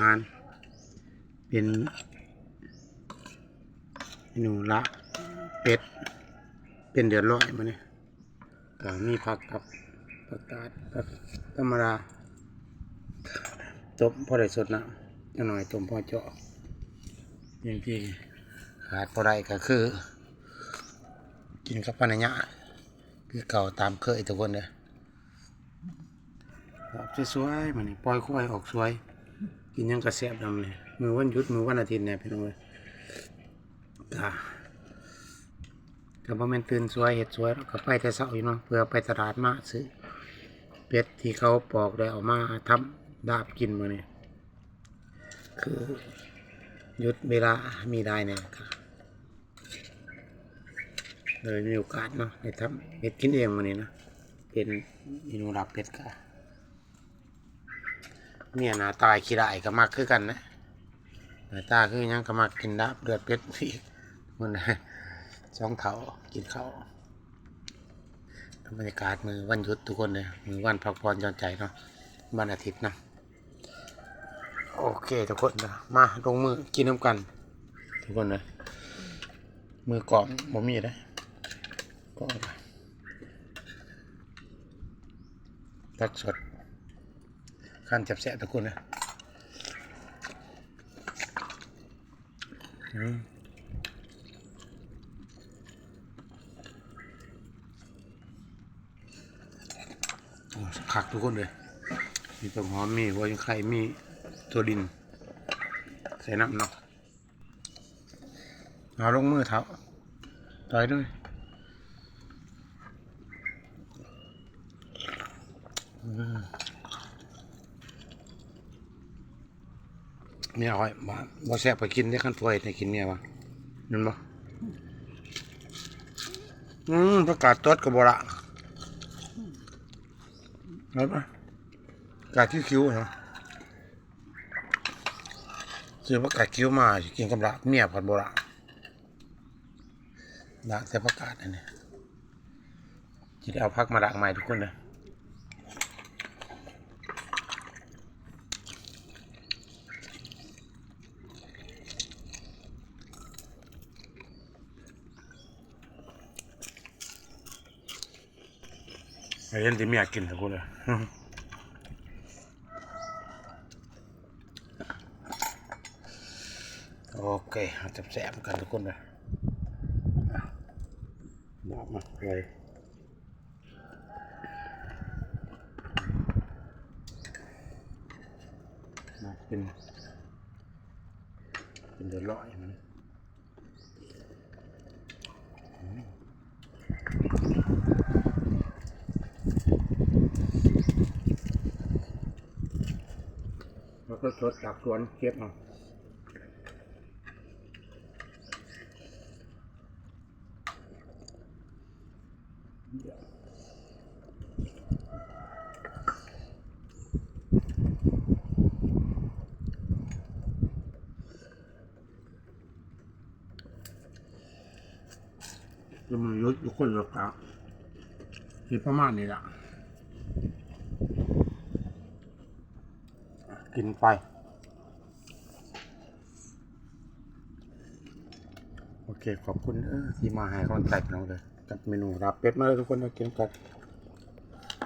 หาร เป็นเมนูละเป็ด เป็นเดือดร้อยมาเนี่ยก็มีผักกับผักกาดผักธรรมดาต้มพอได้สดนะจะหน่อยต้มพอเจาะย่างที่ขาดพอได้ก็คือ กินกับปัญญาคือเก่าตามเคยทุกคนเลยแบบสวยๆมันนี่ปล่อยควายออกสวย กินยังกระแสบดำเลยมือวันหยุดมือวันอาทิตย์เนี่ยพี่น้องเลยก็ก็บ่แม่นตื่นสวยเห็ดสวยก็ไปแต่เช้าอยู่เนาะเพื่อไปตลาดมาซื้อเป็ดที่เขาปอกได้ออกมาทำดาบกินมาเนี่ยคือหยุดเวลามีได้เนี่ยครับเลยมีโอกาสเนาะได้ทำเป็ดกินเองวันนี้นะเป็นเมนูรับเป็ดกะ เมียนาตายขี้ได้ก็มักคือกันนะนาตาคือยังก็มักกินดับเลือดเป็ดพี่มันนะสองเถากินเขาบรรยากาศมือวันหยุดทุกคนเลยมือวันพักผ่อนย่อนใจเนาะวันอาทิตย์เนาะโอเคทุกคนนะมาลงมือกินน้ำกัน ทุกคนเลยมือกล่อบ่มีได้ก็ตัดสด ขั้นจับแสะทุกคนนะขักทุกคนเลย มีต้นหอม มีหัวยังไข่มีตัวดิน ใส่น้ำเนาะเอาลงมือเท้าต่อยด้วย เนี่ยเอาไว้บ่บ่แซ่บไปกินได้ขั้นถ้วยในกินเนี่ยวะนั่นบ่อืมประกาศตดกับบ่ละเอาปะประกาศคิ้วๆเหรอซื้อประกาศคิ้วมากินกับละเมียผัดบ่ละละแต่ประกาศอันนี้จะได้เอาพักมาดักใหม่ทุกคนเล เห็นที่เมียกินทุกคนเลยโอเคอาจับแสบกันทุกคนเลยบอกมาเลยมาเป็นเป็นเดือดร้อยมัน แล้วก็ สดๆจากสวนเก็บมาจะมันยุดทุกคนหรอกครับที่ประมาณนี้แหละ กินไป โอเค ขอบคุณเออที่มาให้กำลังใจน้องเลยกับเมนูรับเป็ดมาเลยทุกคนมากินกัน